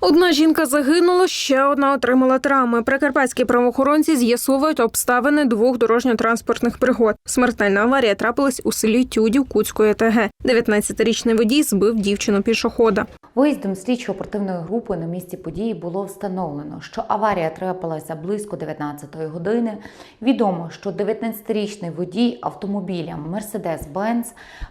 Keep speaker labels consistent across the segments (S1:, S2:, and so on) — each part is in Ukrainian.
S1: Одна жінка загинула, ще одна отримала травми. Прикарпатські правоохоронці з'ясовують обставини двох дорожньо-транспортних пригод. Смертельна аварія трапилась у селі Тюдів Куцької ТГ. 19-річний водій збив дівчину пішохода.
S2: Виїздом слідчо-оперативної групи на місці події було встановлено, що аварія трапилася близько 19-ї години. Відомо, що 19-річний водій автомобіля Mercedes-Benz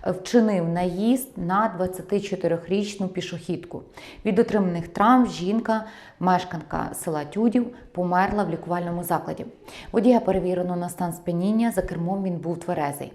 S2: вчинив наїзд на 24-річну пішохідку. Від отриманих травм жінка, мешканка села Тюдів, померла в лікувальному закладі. Водія перевірено на стан сп'яніння, за кермом він був тверезий.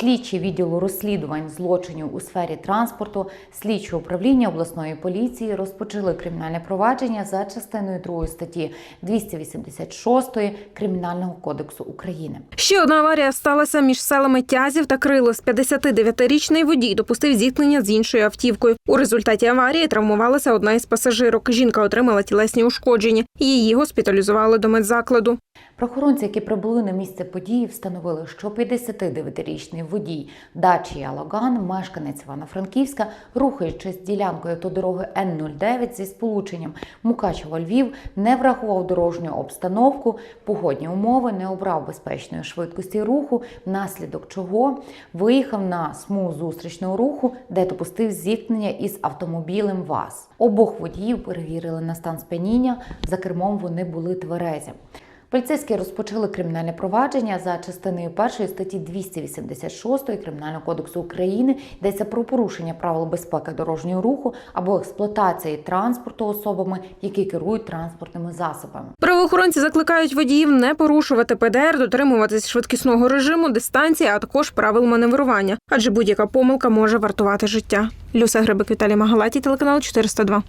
S2: Слідчі відділу розслідувань злочинів у сфері транспорту, слідчі управління обласної поліції розпочали кримінальне провадження за частиною 2 статті 286 Кримінального кодексу України.
S1: Ще одна аварія сталася між селами Тязів та Крилос. 59-річний водій допустив зіткнення з іншою автівкою. У результаті аварії травмувалася одна із пасажирок. Жінка отримала тілесні ушкодження. Її госпіталізували до медзакладу.
S2: Правоохоронці, які прибули на місце події, встановили, що 59-річний водій Дачія Логан, мешканець Івано-Франківська, рухаючись ділянкою автодороги Н-09 зі сполученням Мукачево-Львів, не врахував дорожню обстановку, погодні умови, не обрав безпечної швидкості руху, внаслідок чого виїхав на смугу зустрічного руху, де допустив зіткнення із автомобілем ВАЗ. Обох водіїв перевірили на стан сп'яніння. За кермом вони були тверезі. Поліцейські розпочали кримінальне провадження за частиною першої статті 286 Кримінального кодексу України. Йдеться про порушення правил безпеки дорожнього руху або експлуатації транспорту особами, які керують транспортними засобами.
S1: Правоохоронці закликають водіїв не порушувати ПДР, дотримуватись швидкісного режиму, дистанції, а також правил маневрування, адже будь-яка помилка може вартувати життя. Люся Гребик, Віталій Магалаті, телеканал 402.